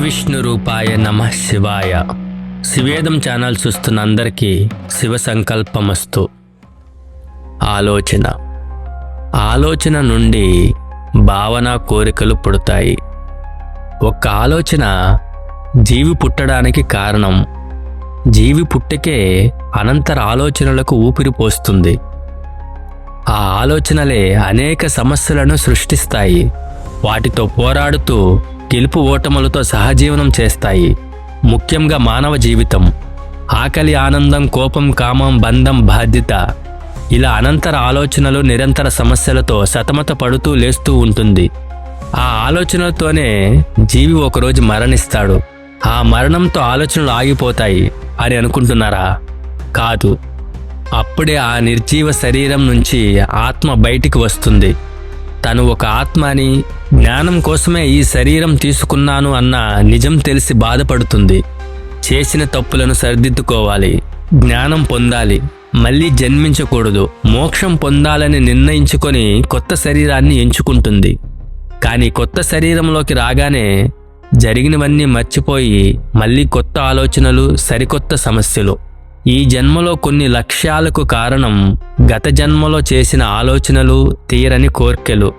విష్ణు రూపాయ నమ శివాయ. శివేదం ఛానల్ చూస్తున్న అందరికీ శివ సంకల్పమస్తు. ఆలోచన. ఆలోచన నుండి భావన కోరికలు పుడతాయి. ఒక్క ఆలోచన జీవి పుట్టడానికి కారణం. జీవి పుట్టకే అనంతర ఆలోచనలకు ఊపిరి పోస్తుంది. ఆ ఆలోచనలే అనేక సమస్యలను సృష్టిస్తాయి. వాటితో పోరాడుతూ గెలుపు ఓటములతో సహజీవనం చేస్తాయి. ముఖ్యంగా మానవ జీవితం. ఆకలి ఆనందం కోపం కామం బంధం బాధ్యత. ఇలా అనంతర ఆలోచనలు నిరంతర సమస్యలతో సతమత పడుతూ లేస్తూ ఉంటుంది. ఆ ఆలోచనలతోనే జీవి ఒకరోజు మరణిస్తాడు. ఆ మరణంతో ఆలోచనలు ఆగిపోతాయి అని అనుకుంటున్నారా? కాదు. అప్పుడే ఆ నిర్జీవ శరీరం నుంచి ఆత్మ బయటికి వస్తుంది. తను ఒక ఆత్మ అని జ్ఞానం కోసమే ఈ శరీరం తీసుకున్నాను అన్న నిజం తెలిసి బాధపడుతుంది. చేసిన తప్పులను సరిదిద్దుకోవాలి. జ్ఞానం పొందాలి. మళ్ళీ జన్మించకూడదు. మోక్షం పొందాలని నిర్ణయించుకొని కొత్త శరీరాన్ని ఎంచుకుంటుంది. కానీ కొత్త శరీరంలోకి రాగానే జరిగినవన్నీ మర్చిపోయి మళ్ళీ కొత్త ఆలోచనలు సరికొత్త సమస్యలు. ఈ జన్మలో కొన్ని లక్ష్యాలకు కారణం గత జన్మలో చేసిన ఆలోచనలు తీరని కోర్కెలు.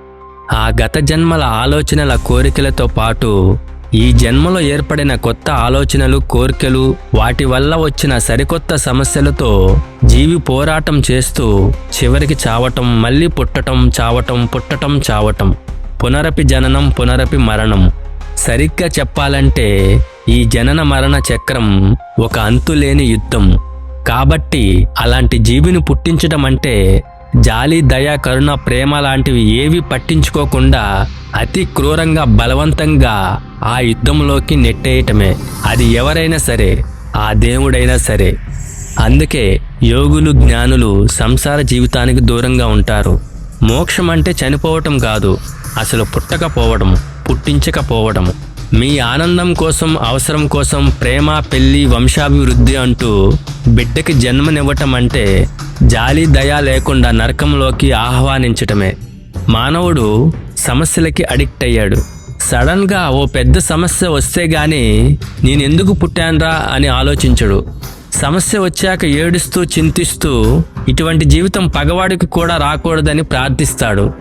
ఆ గత జన్మల ఆలోచనల కోరికలతో పాటు ఈ జన్మలో ఏర్పడిన కొత్త ఆలోచనలు కోరికలు వాటి వల్ల వచ్చిన సరికొత్త సమస్యలతో జీవి పోరాటం చేస్తూ చివరికి చావటం మళ్ళీ పుట్టటం చావటం పుట్టటం చావటం. పునరపి జననం పునరపి మరణం. సరిగ్గా చెప్పాలంటే ఈ జనన మరణ చక్రం ఒక అంతులేని యుద్ధం. కాబట్టి అలాంటి జీవిని పుట్టించడం అంటే జాలి దయ కరుణ ప్రేమ లాంటివి ఏవి పట్టించుకోకుండా అతి క్రూరంగా బలవంతంగా ఆ యుద్ధంలోకి నెట్టేయటమే. అది ఎవరైనా సరే ఆ దేవుడైనా సరే. అందుకే యోగులు జ్ఞానులు సంసార జీవితానికి దూరంగా ఉంటారు. మోక్షం అంటే చనిపోవటం కాదు అసలు పుట్టకపోవడం పుట్టించకపోవడం మీ ఆనందం కోసం అవసరం కోసం ప్రేమ పెళ్ళి వంశాభివృద్ధి అంటూ బిడ్డకి జన్మనివ్వటం అంటే జాలి దయ లేకుండా నరకంలోకి ఆహ్వానించటమే. మానవుడు సమస్యలకి అడిక్ట్ అయ్యాడు. సడన్గా ఓ పెద్ద సమస్య వస్తే గాని నేనెందుకు పుట్టానరా? అని ఆలోచించడు. సమస్య వచ్చాక ఏడుస్తూ చింతిస్తూ ఇటువంటి జీవితం పగవాడికి కూడా రాకూడదని ప్రార్థిస్తాడు.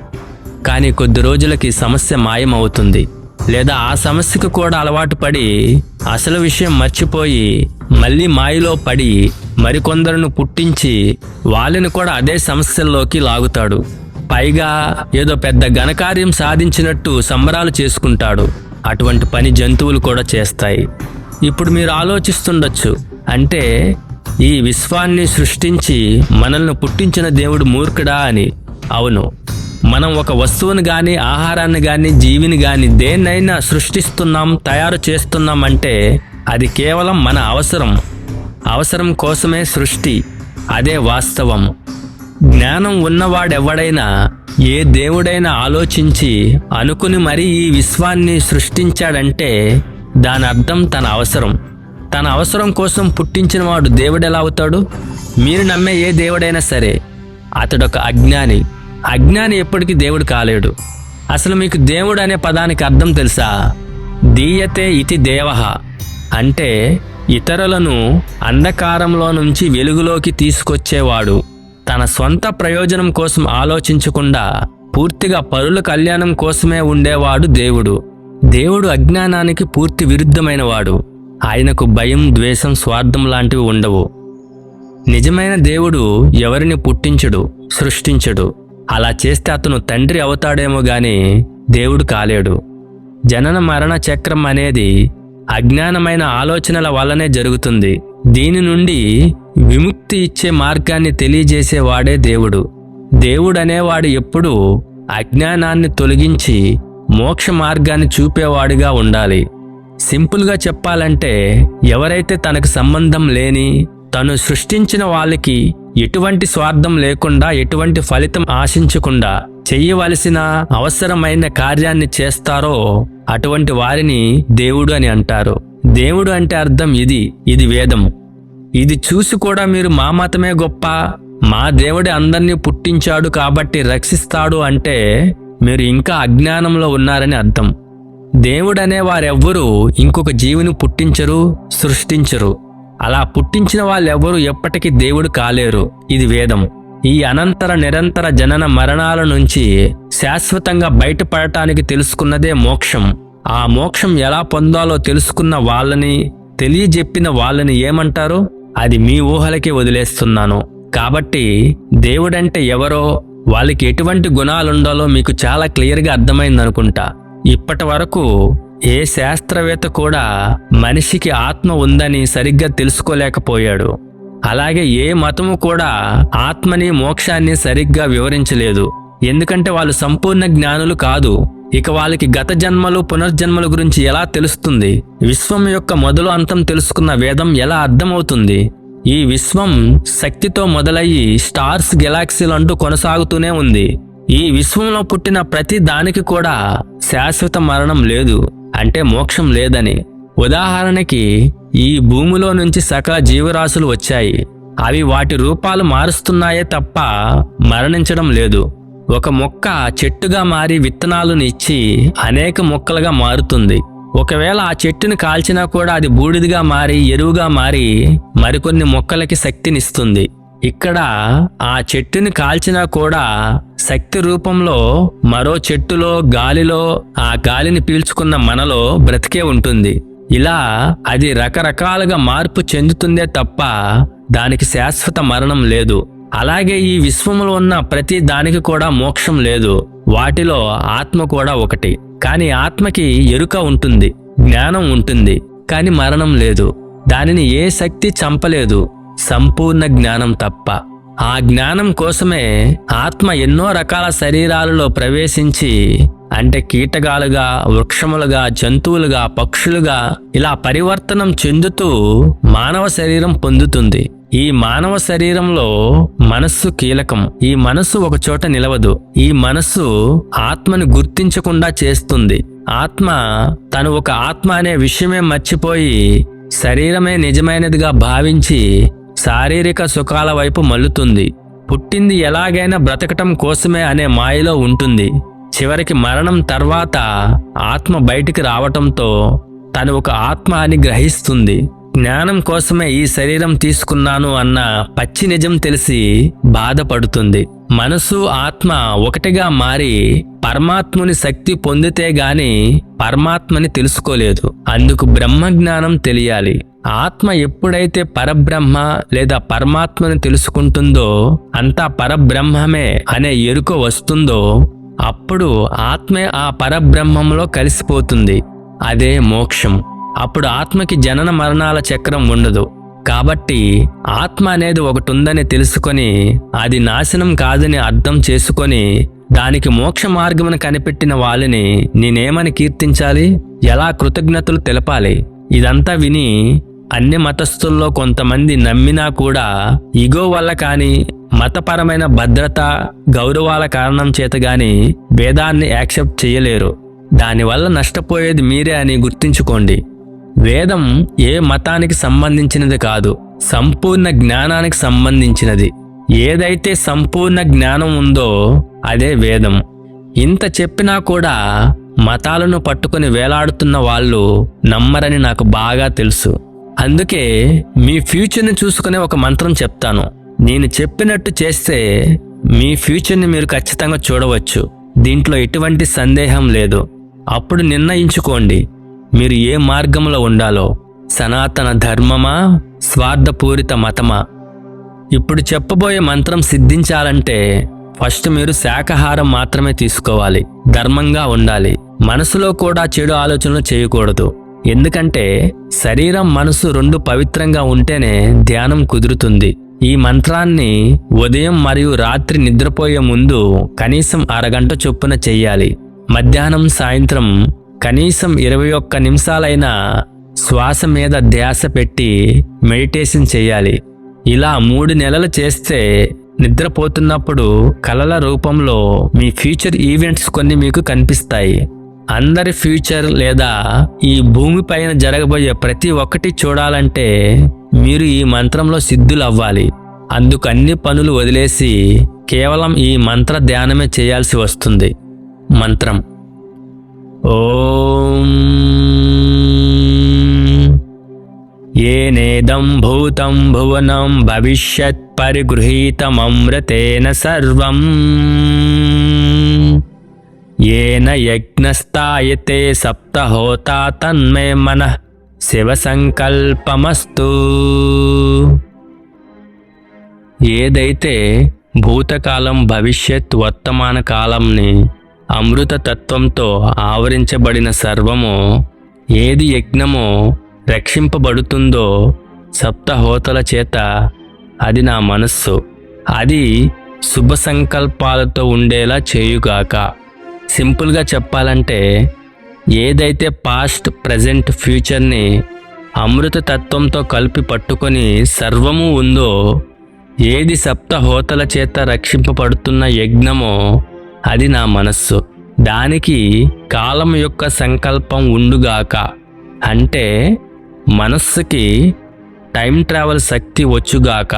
కానీ కొద్ది రోజులకి సమస్య మాయమవుతుంది. లేదా ఆ సమస్యకు కూడా అలవాటు పడి అసలు విషయం మర్చిపోయి మళ్ళీ మాయలో పడి మరికొందరును పుట్టించి వాళ్ళని కూడా అదే సమస్యల్లోకి లాగుతాడు. పైగా ఏదో పెద్ద ఘనకార్యం సాధించినట్టు సంబరాలు చేసుకుంటాడు. అటువంటి పని జంతువులు కూడా చేస్తాయి. ఇప్పుడు మీరు ఆలోచిస్తుండొచ్చు. అంటే ఈ విశ్వాన్ని సృష్టించి మనల్ని పుట్టించిన దేవుడు మూర్ఖుడా అని. అవును. మనం ఒక వస్తువును కానీ ఆహారాన్ని కానీ జీవిని కానీ దేన్నైనా సృష్టిస్తున్నాం తయారు చేస్తున్నాం అంటే అది కేవలం మన అవసరం. అవసరం కోసమే సృష్టి. అదే వాస్తవం. జ్ఞానం ఉన్నవాడెవడైనా ఏ దేవుడైనా ఆలోచించి అనుకుని మరీ ఈ విశ్వాన్ని సృష్టించాడంటే దాని అర్థం తన అవసరం. తన అవసరం కోసం పుట్టించినవాడు దేవుడెలా అవుతాడు? మీరు నమ్మే ఏ దేవుడైనా సరే అతడొక అజ్ఞాని. అజ్ఞాని ఎప్పటికీ దేవుడు కాలేడు. అసలు మీకు దేవుడు అనే పదానికి అర్థం తెలుసా? దీయతే ఇతి దేవ. అంటే ఇతరులను అంధకారంలో నుంచి వెలుగులోకి తీసుకొచ్చేవాడు. తన సొంత ప్రయోజనం కోసం ఆలోచించకుండా పూర్తిగా పరుల కళ్యాణం కోసమే ఉండేవాడు దేవుడు. దేవుడు అజ్ఞానానికి పూర్తి విరుద్ధమైనవాడు. ఆయనకు భయం ద్వేషం స్వార్థం లాంటివి ఉండవు. నిజమైన దేవుడు ఎవరిని పుట్టించడు సృష్టించడు. అలా చేస్తే అతను తండ్రి అవుతాడేమో గాని దేవుడు కాలేడు. జనన మరణ చక్రం అనేది అజ్ఞానమైన ఆలోచనల వల్లనే జరుగుతుంది. దీని నుండి విముక్తి ఇచ్చే మార్గాన్ని తెలియజేసేవాడే దేవుడు. దేవుడనేవాడు ఎప్పుడూ అజ్ఞానాన్ని తొలగించి మోక్ష మార్గాన్ని చూపేవాడిగా ఉండాలి. సింపుల్గా చెప్పాలంటే ఎవరైతే తనకు సంబంధం లేని తను సృష్టించిన వాళ్ళకి ఎటువంటి స్వార్థం లేకుండా ఎటువంటి ఫలితం ఆశించకుండా చెయ్యవలసిన అవసరమైన కార్యాన్ని చేస్తారో అటువంటి వారిని దేవుడు అని అంటారు. దేవుడు అంటే అర్థం ఇది ఇది వేదం ఇది చూసి కూడా మీరు మా మతమే గొప్ప మా దేవుడే అందరినీ పుట్టించాడు కాబట్టి రక్షిస్తాడు అంటే మీరు ఇంకా అజ్ఞానంలో ఉన్నారని అర్థం. దేవుడనే వారెవ్వరూ ఇంకొక జీవిని పుట్టించరు సృష్టించరు. అలా పుట్టించిన వాళ్ళెవ్వరూ ఎప్పటికీ దేవుడు కాలేరు. ఇది వేదం ఈ అనంతర నిరంతర జనన మరణాల నుంచి శాశ్వతంగా బయటపడటానికి తెలుసుకున్నదే మోక్షం. ఆ మోక్షం ఎలా పొందాలో తెలుసుకున్న వాళ్ళని తెలియజెప్పిన వాళ్ళని ఏమంటారు? అది మీ ఊహలకే వదిలేస్తున్నాను. కాబట్టి దేవుడంటే ఎవరో వాళ్ళకి ఎటువంటి గుణాలుండాలో మీకు చాలా క్లియర్గా అర్థమైందనుకుంటా. ఇప్పటి వరకు ఏ శాస్త్రవేత్త కూడా మనిషికి ఆత్మ ఉందని సరిగ్గా తెలుసుకోలేకపోయాడు. అలాగే ఏ మతము కూడా ఆత్మని మోక్షాన్ని సరిగ్గా వివరించలేదు. ఎందుకంటే వాళ్ళు సంపూర్ణ జ్ఞానులు కాదు. ఇక వాళ్ళకి గత జన్మలు పునర్జన్మల గురించి ఎలా తెలుస్తుంది? విశ్వం యొక్క మొదలు అంతం తెలుసుకున్న వేదం ఎలా అర్థమవుతుంది? ఈ విశ్వం శక్తితో మొదలయ్యి స్టార్స్ గెలాక్సీలు అంటూ కొనసాగుతూనే ఉంది. ఈ విశ్వంలో పుట్టిన ప్రతి దానికి కూడా శాశ్వత మరణం లేదు అంటే మోక్షం లేదని. ఉదాహరణకి ఈ భూమిలో నుంచి సకల జీవరాశులు వచ్చాయి. అవి వాటి రూపాలు మారుస్తున్నాయే తప్ప మరణించడం లేదు. ఒక మొక్క చెట్టుగా మారి విత్తనాలను ఇచ్చి అనేక మొక్కలుగా మారుతుంది. ఒకవేళ ఆ చెట్టుని కాల్చినా కూడా అది బూడిదిగా మారి ఎరువుగా మారి మరికొన్ని మొక్కలకి శక్తినిస్తుంది. ఇక్కడ ఆ చెట్టుని కాల్చినా కూడా శక్తి రూపంలో మరో చెట్టులో గాలిలో ఆ గాలిని పీల్చుకున్న మనలో బ్రతికే ఉంటుంది. ఇలా అది రకరకాలుగా మార్పు చెందుతుందే తప్ప దానికి శాశ్వత మరణం లేదు. అలాగే ఈ విశ్వంలో ఉన్న ప్రతి దానికి కూడా మోక్షం లేదు. వాటిలో ఆత్మ కూడా ఒకటి. కానీ ఆత్మకి ఎరుక ఉంటుంది జ్ఞానం ఉంటుంది కానీ మరణం లేదు. దానిని ఏ శక్తి చంపలేదు. సంపూర్ణ జ్ఞానం తప్ప. ఆ జ్ఞానం కోసమే ఆత్మ ఎన్నో రకాల శరీరాలలో ప్రవేశించి అంటే కీటకాలుగా వృక్షములుగా జంతువులుగా పక్షులుగా ఇలా పరివర్తనం చెందుతూ మానవ శరీరం పొందుతుంది. ఈ మానవ శరీరంలో మనస్సు కీలకం. ఈ మనస్సు ఒక చోట నిలవదు. ఈ మనస్సు ఆత్మని గుర్తించకుండా చేస్తుంది. ఆత్మ తను ఒక ఆత్మ అనే విషయమే మర్చిపోయి శరీరమే నిజమైనదిగా భావించి శారీరక సుఖాల వైపు మల్లుతుంది పుట్టింది ఎలాగైనా బ్రతకటం కోసమే అనే మాయలో ఉంటుంది. చివరికి మరణం తర్వాత ఆత్మ బయటికి రావటంతో తను ఒక ఆత్మ అని గ్రహిస్తుంది. జ్ఞానం కోసమే ఈ శరీరం తీసుకున్నాను అన్న పచ్చి నిజం తెలిసి బాధపడుతుంది. మనసు ఆత్మ ఒకటిగా మారి పరమాత్ముని శక్తి పొందితే గాని పరమాత్మని తెలుసుకోలేదు. అందుకు బ్రహ్మ జ్ఞానం తెలియాలి. ఆత్మ ఎప్పుడైతే పరబ్రహ్మ లేదా పరమాత్మని తెలుసుకుంటుందో అంతా పరబ్రహ్మమే అనే ఎరుక వస్తుందో అప్పుడు ఆత్మే ఆ పరబ్రహ్మంలో కలిసిపోతుంది. అదే మోక్షం. అప్పుడు ఆత్మకి జనన మరణాల చక్రం ఉండదు. కాబట్టి ఆత్మ అనేది ఒకటి ఉందని తెలుసుకొని అది నాశనం కాదని అర్థం చేసుకొని దానికి మోక్ష మార్గమును కనిపెట్టిన వాళ్ళని నేనేమని కీర్తించాలి? ఎలా కృతజ్ఞతలు తెలపాలి? ఇదంతా విని అన్ని మతస్థుల్లో కొంతమంది నమ్మినా కూడా ఇగో వల్ల కానీ మతపరమైన భద్రత గౌరవాల కారణం చేత గాని వేదాన్ని యాక్సెప్ట్ చేయలేరు. దానివల్ల నష్టపోయేది మీరే అని గుర్తుంచుకోండి. వేదం ఏ మతానికి సంబంధించినది కాదు సంపూర్ణ జ్ఞానానికి సంబంధించినది. ఏదైతే సంపూర్ణ జ్ఞానం ఉందో అదే వేదం. ఇంత చెప్పినా కూడా మతాలను పట్టుకొని వేలాడుతున్న వాళ్ళు నమ్మరని నాకు బాగా తెలుసు. అందుకే మీ ఫ్యూచర్ని చూసుకునే ఒక మంత్రం చెప్తాను. నేను చెప్పినట్టు చేస్తే మీ ఫ్యూచర్ని మీరు ఖచ్చితంగా చూడవచ్చు. దీంట్లో ఎటువంటి సందేహం లేదు. అప్పుడు నిర్ణయించుకోండి. మీరు ఏ మార్గంలో ఉండాలో సనాతన ధర్మమా స్వార్థపూరిత మతమా? ఇప్పుడు చెప్పబోయే మంత్రం సిద్ధించాలంటే ఫస్ట్ మీరు శాకాహారం మాత్రమే తీసుకోవాలి ధర్మంగా ఉండాలి. మనసులో కూడా చెడు ఆలోచనలు చేయకూడదు. ఎందుకంటే శరీరం మనసు రెండు పవిత్రంగా ఉంటేనే ధ్యానం కుదురుతుంది. ఈ మంత్రాన్ని ఉదయం మరియు రాత్రి నిద్రపోయే ముందు కనీసం అరగంట చొప్పున చెయ్యాలి. మధ్యాహ్నం సాయంత్రం కనీసం ఇరవై ఒక్క నిమిషాలైనా శ్వాస మీద ధ్యాస పెట్టి మెడిటేషన్ చేయాలి. ఇలా మూడు నెలలు చేస్తే నిద్రపోతున్నప్పుడు కలల రూపంలో మీ ఫ్యూచర్ ఈవెంట్స్ కొన్ని మీకు కనిపిస్తాయి. అందరి ఫ్యూచర్ లేదా ఈ భూమిపైన జరగబోయే ప్రతి ఒక్కటి చూడాలంటే మీరు ఈ మంత్రంలో సిద్ధులు అవ్వాలి అందుకు అన్ని పనులు వదిలేసి కేవలం ఈ మంత్ర ధ్యానమే చేయాల్సి వస్తుంది. మంత్రం. ఓం ఏనేదం భూతం భువనం భవిష్యత్ పరిగృహీతమమృతేన సర్వం येन यज्ञस्तायते सप्तहोता तन्मे मनः శివసంకల్పమస్తు ఏదైతే భూతకాలం భవిష్యత్ వర్తమాన కాలంని అమృత తత్వంతో ఆవరించబడిన సర్వము ఏది యజ్ఞమో రక్షింపబడుతుందో సప్తహోతల చేత అది నా మనస్సు. అది శుభ సంకల్పాలతో ఉండేలా చేయుగాక. సింపుల్గా చెప్పాలంటే ఏదైతే పాస్ట్ ప్రజెంట్ ఫ్యూచర్ని అమృత తత్వంతో కలిపి పట్టుకొని సర్వము ఉందో ఏది సప్త హోతల చేత రక్షింపబడుతున్న యజ్ఞమో అది నా మనస్సు. దానికి కాలం యొక్క సంకల్పం ఉండుగాక. అంటే మనస్సుకి టైం ట్రావెల్ శక్తి వచ్చుగాక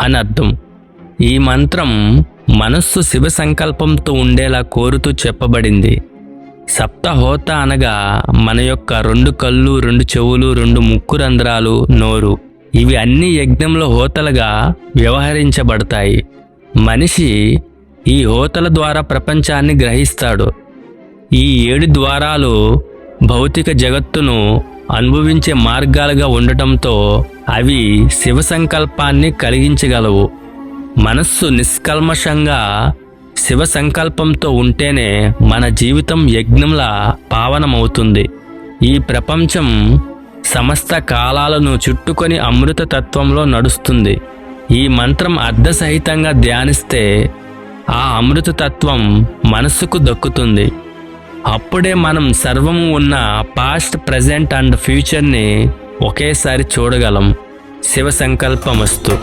అని అర్థం. ఈ మంత్రం మనస్సు శివ సంకల్పంతో ఉండేలా కోరుతూ చెప్పబడింది. సప్తహోత అనగా మన యొక్క రెండు కళ్ళు రెండు చెవులు రెండు ముక్కు రంధ్రాలు నోరు. ఇవి అన్ని యజ్ఞంలో హోతలుగా వ్యవహరించబడతాయి. మనిషి ఈ హోతల ద్వారా ప్రపంచాన్ని గ్రహిస్తాడు. ఈ ఏడు ద్వారాలు భౌతిక జగత్తును అనుభవించే మార్గాలుగా ఉండటంతో అవి శివ సంకల్పాన్ని కలిగించగలవు. మనస్సు నిష్కల్మషంగా శివ సంకల్పంతో ఉంటేనే మన జీవితం యజ్ఞంలా పావనమవుతుంది. ఈ ప్రపంచం సమస్త కాలాలను చుట్టుకొని అమృత తత్వంలో నడుస్తుంది. ఈ మంత్రం అర్ధసహితంగా ధ్యానిస్తే ఆ అమృత తత్వం మనస్సుకు దక్కుతుంది. అప్పుడే మనం సర్వం ఉన్న పాస్ట్ ప్రజెంట్ అండ్ ఫ్యూచర్ని ఒకేసారి చూడగలం. శివ సంకల్పమస్తు.